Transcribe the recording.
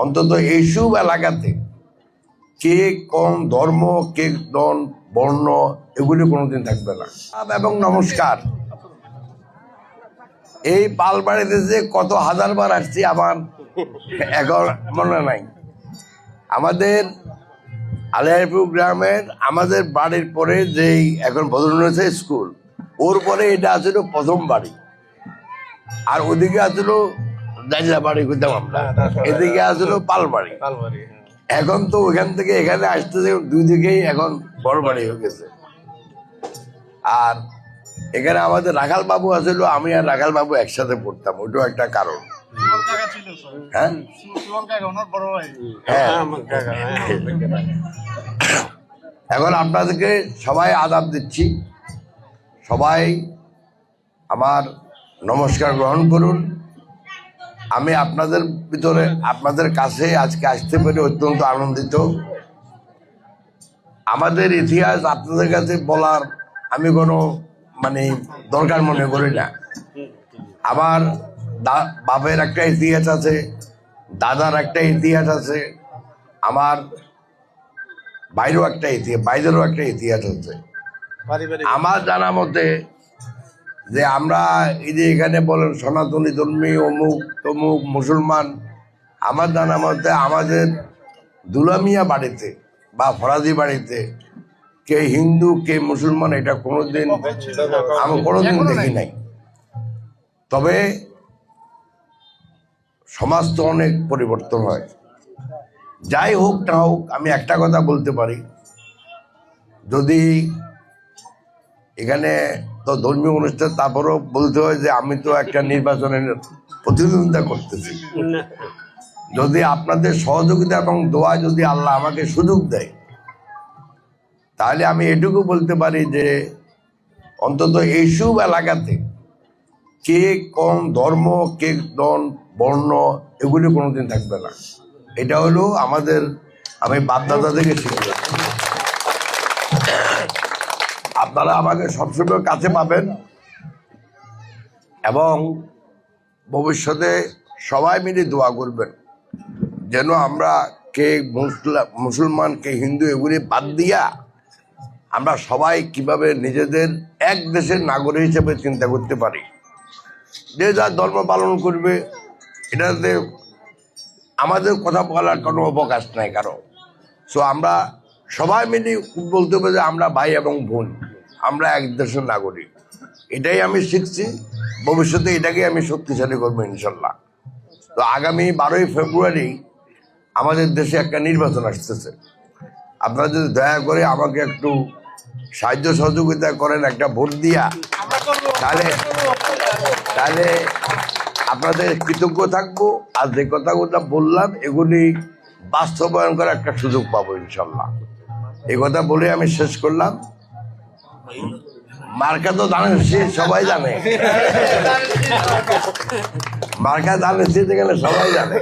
অন্তত এইসব এলাকাতে কে কোন ধর্ম, কে দন বর্ণ, এগুলি কোনোদিন থাকবে না। এবং নমস্কার। এই পালবাড়িতে যে কত হাজার বার আসছি, আমার এখন মনে নাই। আমাদের আলিয়ারপুর গ্রামের, আমাদের বাড়ির পরে যেই এখন বদল হয়েছে স্কুল, ওর পরে এটা আছিল প্রথম বাড়ি। আর ওদিকে আছিল বাড়ি করতাম আমরা। এদিকে আছিল পাল বাড়ি এখন তো ওখান থেকে এখানে আসতেছে দুই দিকেই এখন বড় বাড়ি হয়ে গেছে। আর এখানে আমাদের রাখাল বাবু আছিল আমি আর রাখাল বাবু একসাথে পড়তাম ওইটাও একটা কারণ। হ্যাঁ? হ্যাঁ। এখন আপনাদেরকে সবাই আদাব দিচ্ছি। সবাই আমার নমস্কার গ্রহণ করুন। আমি আপনাদের ভিতরে আপনাদের কাছে আজকে আসতে পেরে অত্যন্ত আনন্দিত। আমাদের ইতিহাস আপনাদের কাছে বলার আমি কোনো মানে দরকার মনে করি না। আমার বাপের একটা ইতিহাস আছে দাদার একটা ইতিহাস আছে আমার বাইরেও একটা ইতিহাস বাইরেরও একটা ইতিহাস আছে। আমার জানা মতে যে আমরা এই যে এখানে বলেন সনাতনী ধর্মী অমুক তমুক মুসলমান আমার জানা মতে আমাদের দুলামিয়া বাড়িতে বা ফরাজি বাড়িতে কে হিন্দু কে মুসলমান এটা কোনোদিন আমি কোনোদিন দেখি নাই। তবে সমাজ তো অনেক পরিবর্তন হয়। যাই হোক না হোক আমি একটা কথা বলতে পারি। যদি এখানে তো ধর্মীয় অনুষ্ঠান তারপরেও বলতে হয় যে আমি তো একটা নির্বাচনের প্রতিদ্বন্দ্বিতা করতেছি। যদি আপনাদের সহযোগিতা এবং দোয়া যদি আল্লাহ আমাকে সুযোগ দেয় তাহলে আমি এটুকু বলতে পারি যে অন্তত এইসব এলাকাতে কে কোন ধর্ম কে দন বর্ণ এগুলি কোনোদিন থাকবে না। এটা হলো আমাদের আমি বাপদাদা থেকে শিখলাম আপনারা আমাকে সবসময় কাছে পাবেন। এবং ভবিষ্যতে সবাই মিলে দোয়া করবেন, যেন আমরা কে মুসলা- মুসলমান, কে হিন্দু, এগুলি বাদ দিয়া আমরা সবাই কীভাবে নিজেদের এক দেশের নাগরিক হিসেবে চিন্তা করতে পারি। যে যার ধর্ম পালন করবে, এটাতে আমাদের কথা বলার কোনো অবকাশ নাই কারও। সো আমরা সবাই মিলে বলতে হবে যে আমরা ভাই এবং বোন। আমরা এক দেশের নাগরিক। এটাই আমি শিখছি। ভবিষ্যতে এটাকে আমি শক্তিশালী করব ইনশাল্লাহ। তো আগামী বারোই ফেব্রুয়ারি আমাদের দেশে একটা নির্বাচন আসতেছে। আপনারা যদি দয়া করে আমাকে একটু সাহায্য সহযোগিতা করেন, একটা ভোট দিয়া, তাহলে তাহলে আপনাদের কৃতজ্ঞ থাকব। আর যে কথাগুলো বললাম, এগুলি বাস্তবায়ন করার একটা সুযোগ পাবো ইনশাল্লাহ। এই কথা বলে আমি শেষ করলাম। মার্কা তো সে সবাই জানে। মার্কা জানে সে গেলে সবাই জানে।